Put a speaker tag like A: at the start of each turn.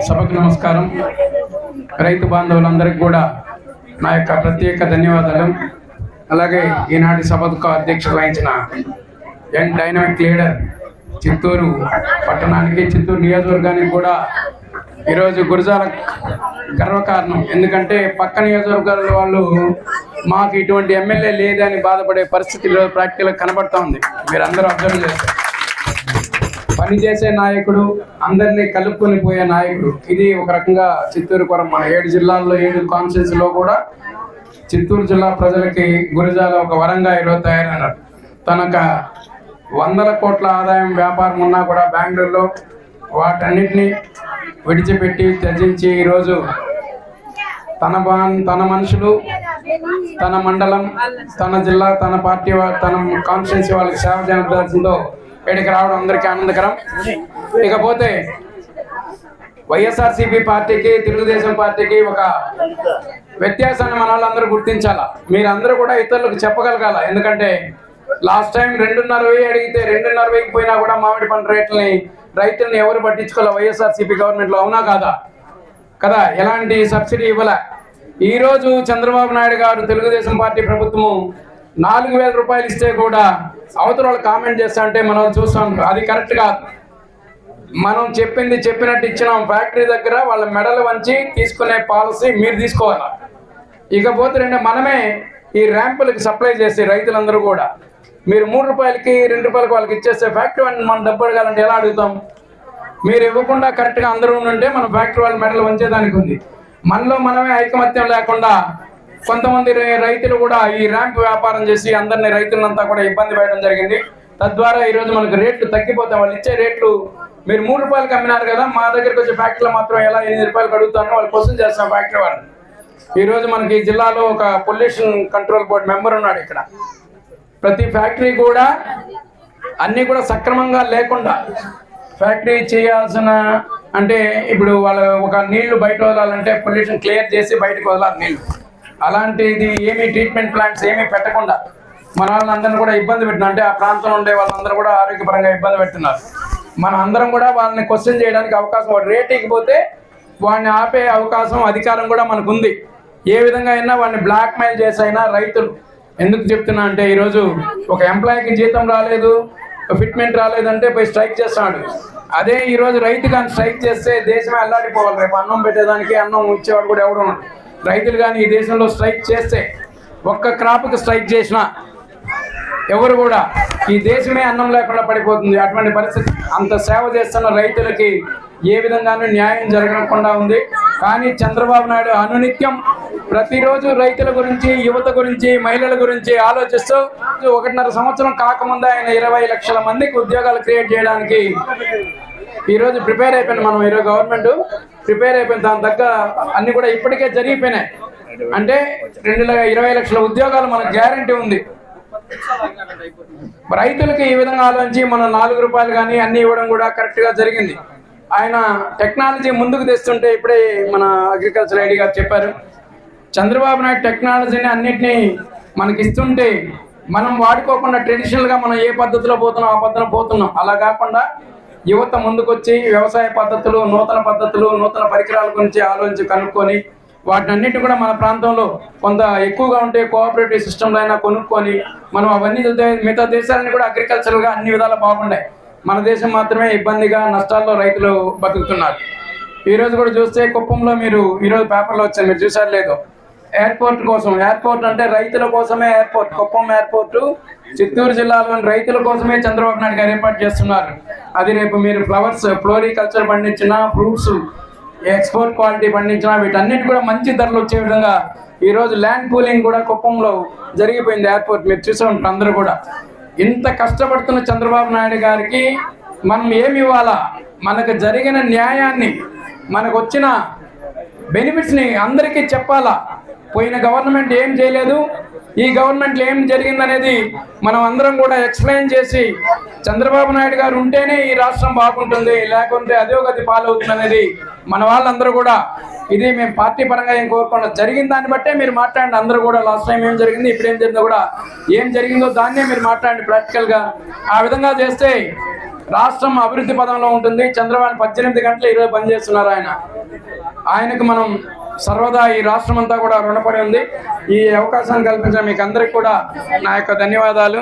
A: సభకు నమస్కారం. రైతు బాంధవులందరికీ కూడా నా యొక్క ప్రత్యేక ధన్యవాదాలు. అలాగే ఈనాటి సభకు అధ్యక్షత వహించిన యంగ్ డైనమిక్ లీడర్ చిత్తూరు పట్టణానికి చిత్తూరు నియోజకవర్గానికి కూడా ఈరోజు గురజాల గర్వకారణం. ఎందుకంటే పక్క నియోజకవర్గాల వాళ్ళు మాకు ఇటువంటి ఎమ్మెల్యే లేదని బాధపడే పరిస్థితి ఈరోజు ప్రాక్టికల్గా కనబడతా ఉంది. మీరు అందరూ అబ్జర్వ్ చేస్తారు. పనిచేసే నాయకుడు అందరినీ కలుపుకొని పోయే నాయకుడు. ఇది ఒక రకంగా చిత్తూరు కొరం. మన ఏడు జిల్లాల్లో ఏడు కాన్స్టిట్యూన్స్లో కూడా చిత్తూరు జిల్లా ప్రజలకి గురిజాల ఒక వరంగా ఈరోజు తయారైనారు. తనక వందల కోట్ల ఆదాయం వ్యాపారం ఉన్నా కూడా బెంగళూరులో వాటన్నిటిని విడిచిపెట్టి త్యజించి ఈరోజు తన బా తన మనుషులు తన మండలం తన జిల్లా తన పార్టీ తన కాన్స్టిట్యున్సీ వాళ్ళకి సేవ చేయాల్సిందో ఇక్కడికి రావడం అందరికీ ఆనందకరం. ఇకపోతే వైఎస్ఆర్సీపీ పార్టీకి తెలుగుదేశం పార్టీకి ఒక వ్యత్యాసాన్ని మన వాళ్ళందరూ గుర్తించాలా? మీరందరూ కూడా ఇతరులకు చెప్పగలగాల? ఎందుకంటే లాస్ట్ టైం రెండున్నర వెయ్యి అడిగితే రెండున్నర వెయ్యికి పోయినా కూడా మామిడి పంట రేట్లని రైతుల్ని ఎవరు పట్టించుకోవాలి వైఎస్ఆర్సీపీ గవర్నమెంట్లో అవునా కాదా? కదా ఎలాంటి సబ్సిడీ ఇవ్వలే? ఈరోజు చంద్రబాబు నాయుడు గారు తెలుగుదేశం పార్టీ ప్రభుత్వము నాలుగు వేల రూపాయలు ఇస్తే కూడా అవతల వాళ్ళు కామెంట్ చేస్తా అంటే మనం చూస్తాం. అది కరెక్ట్ కాదు. మనం చెప్పింది చెప్పినట్టు ఇచ్చినాం. ఫ్యాక్టరీ దగ్గర వాళ్ళ మెడలు వంచి తీసుకునే పాలసీ మీరు తీసుకోవాలి? ఇకపోతే రెండు మనమే ఈ ర్యాంపులకి సప్లై చేసి రైతులందరూ కూడా. మీరు మూడు రూపాయలకి రెండు రూపాయలకి వాళ్ళకి ఇచ్చేస్తే ఫ్యాక్టరీ వాళ్ళని మనం డబ్బు అడగాలంటే ఎలా అడుగుతాం? మీరు ఇవ్వకుండా కరెక్ట్గా అందరూ ఉంటే మన ఫ్యాక్టరీ వాళ్ళ మెడలు వంచేదానికి ఉంది. మనలో మనమే ఐకమత్యం లేకుండా కొంతమంది రైతులు కూడా ఈ ర్యాంప్ వ్యాపారం చేసి అందరిని రైతులంతా కూడా ఇబ్బంది పెట్టడం జరిగింది. తద్వారా ఈరోజు మనకు రేట్లు తగ్గిపోతాయి. వాళ్ళు ఇచ్చే రేట్లు మీరు మూడు రూపాయలకి అమ్మినారు కదా మా దగ్గరికి వచ్చే ఫ్యాక్టరీలో మాత్రం ఎలా ఎనిమిది రూపాయలకు అడుగుతారో వాళ్ళు క్వశ్చన్ చేస్తాం ఫ్యాక్టరీ వాళ్ళు. ఈరోజు మనకి జిల్లాలో ఒక పొల్యూషన్ కంట్రోల్ బోర్డు మెంబర్ ఉన్నాడు ఇక్కడ. ప్రతి ఫ్యాక్టరీ కూడా అన్నీ కూడా సక్రమంగా లేకుండా ఫ్యాక్టరీ చేయాల్సిన అంటే ఇప్పుడు వాళ్ళు ఒక నీళ్ళు బయట వదలాలంటే పొల్యూషన్ క్లియర్ చేసి బయటకు వదలాలి నీళ్ళు. అలాంటిది ఏమి ట్రీట్మెంట్ ప్లాంట్స్ ఏమీ పెట్టకుండా మన వాళ్ళందరినీ కూడా ఇబ్బంది పెట్టిన అంటే ఆ ప్రాంతంలో ఉండే వాళ్ళందరూ కూడా ఆరోగ్యపరంగా ఇబ్బంది పెడుతున్నారు మన అందరం కూడా వాళ్ళని క్వశ్చన్ చేయడానికి అవకాశం వాడు రేట్ పోతే వాడిని ఆపే అవకాశం అధికారం కూడా మనకు ఉంది ఏ విధంగా అయినా వాడిని బ్లాక్ మెయిల్ చేసైనా రైతులు ఎందుకు చెప్తున్నా అంటే ఈరోజు ఒక ఎంప్లాయీకి జీతం రాలేదు ఫిట్మెంట్ రాలేదంటే పోయి స్ట్రైక్ చేస్తున్నాడు అదే ఈరోజు రైతు కానీ స్ట్రైక్ చేస్తే దేశమే అల్లాడిపోవాలి రేపు అన్నం పెట్టేదానికి అన్నం ఇచ్చేవాడు కూడా ఎవడు ఉన్నాడు రైతులు కానీ ఈ దేశంలో స్ట్రైక్ చేస్తే ఒక్క క్రాప్కి స్ట్రైక్ చేసినా ఎవరు కూడా ఈ దేశమే అన్నం లేకుండా పడిపోతుంది. అటువంటి పరిస్థితి అంత సేవ చేస్తున్న రైతులకి ఏ విధంగానూ న్యాయం జరగకుండా ఉంది. కానీ చంద్రబాబు నాయుడు అనునిత్యం ప్రతిరోజు రైతుల గురించి యువత గురించి మహిళల గురించి ఆలోచిస్తూ ఒకటిన్నర సంవత్సరం కాకముందే ఆయన ఇరవై లక్షల మందికి ఉద్యోగాలు క్రియేట్ చేయడానికి ఈరోజు ప్రిపేర్ అయిపోయింది మనం ఈరోజు గవర్నమెంట్. ప్రిపేర్ అయిపోయింది. దాని తగ్గ అన్ని కూడా ఇప్పటికే జరిగిపోయినాయి. అంటే రెండు ఇరవై లక్షల ఉద్యోగాలు మనకు గ్యారంటీ ఉంది. రైతులకి ఈ విధంగా ఆలోచించి మనం నాలుగు రూపాయలు కానీ అన్ని ఇవ్వడం కూడా కరెక్ట్గా జరిగింది. ఆయన టెక్నాలజీ ముందుకు తెస్తుంటే ఇప్పుడే మన అగ్రికల్చర్ ఐడి గారు చెప్పారు. చంద్రబాబు నాయుడు టెక్నాలజీని అన్నిటినీ మనకి ఇస్తుంటే మనం వాడుకోకుండా ట్రెడిషనల్గా మనం ఏ పద్ధతిలో పోతున్నాం ఆ పద్ధతిలో పోతున్నాం. అలా కాకుండా యువత ముందుకొచ్చి వ్యవసాయ పద్ధతులు నూతన పద్ధతులు నూతన పరికరాల గురించి ఆలోచించి కనుక్కొని వాటినన్నిటి కూడా మన ప్రాంతంలో కొంత ఎక్కువగా ఉంటే కోఆపరేటివ్ సిస్టమ్లు అయినా కొనుక్కొని మనం అవన్నీ మిగతా దేశాలన్నీ కూడా అగ్రికల్చర్గా అన్ని విధాలు బాగున్నాయి. మన దేశం మాత్రమే ఇబ్బందిగా నష్టాల్లో రైతులు బతుకుతున్నారు. ఈరోజు కూడా చూస్తే కుప్పంలో మీరు ఈ రోజు పేపర్లో వచ్చారు మీరు చూసారు లేదు. ఎయిర్పోర్ట్ కోసం ఎయిర్పోర్ట్ అంటే రైతుల కోసమే ఎయిర్పోర్ట్ కుప్పం ఎయిర్పోర్టు చిత్తూరు జిల్లాలోని రైతుల కోసమే చంద్రబాబు నాయుడు గారు ఏర్పాటు చేస్తున్నారు. అది రేపు మీరు ఫ్లవర్స్ ఫ్లోరికల్చర్ పండించిన ఫ్రూట్స్ ఎక్స్పోర్ట్ క్వాలిటీ పండించిన వీటన్నిటి కూడా మంచి ధరలు వచ్చే విధంగా ఈరోజు ల్యాండ్ పూలింగ్ కూడా కుప్పంలో జరిగిపోయింది ఎయిర్పోర్ట్. మీరు చూసే ఉంటారు అందరూ కూడా. ఇంత కష్టపడుతున్న చంద్రబాబు నాయుడు గారికి మనం ఏమి ఇవ్వాలా? మనకు జరిగిన న్యాయాన్ని మనకు వచ్చిన బెనిఫిట్స్ని అందరికీ చెప్పాలా? పోయిన గవర్నమెంట్ ఏం చేయలేదు? ఈ గవర్నమెంట్ ఏం జరిగిందనేది మనం అందరం కూడా ఎక్స్ప్లెయిన్ చేసి చంద్రబాబు నాయుడు గారు ఉంటేనే ఈ రాష్ట్రం బాగుంటుంది లేకుంటే అధోగతి పాలవుతుంది అనేది మన వాళ్ళందరూ కూడా. ఇది మేము పార్టీ పరంగా ఏం కోరుకున్నా జరిగిన దాన్ని బట్టే మీరు మాట్లాడండి. అందరూ కూడా లాస్ట్ టైం ఏం జరిగింది ఇప్పుడు ఏం జరిగిందో కూడా ఏం జరిగిందో దాన్నే మీరు మాట్లాడండి ప్రాక్టికల్గా ఆ విధంగా చేస్తే రాష్ట్రం అభివృద్ధి పదంలో ఉంటుంది. చంద్రబాబు పద్దెనిమిది గంటలు ఈరోజు పనిచేస్తున్నారు ఆయన. ఆయనకు మనం సర్వదా ఈ రాష్ట్రం అంతా కూడా రుణపడి ఉంది. ఈ అవకాశాన్ని కల్పించిన మీకు అందరికి కూడా నా యొక్క ధన్యవాదాలు.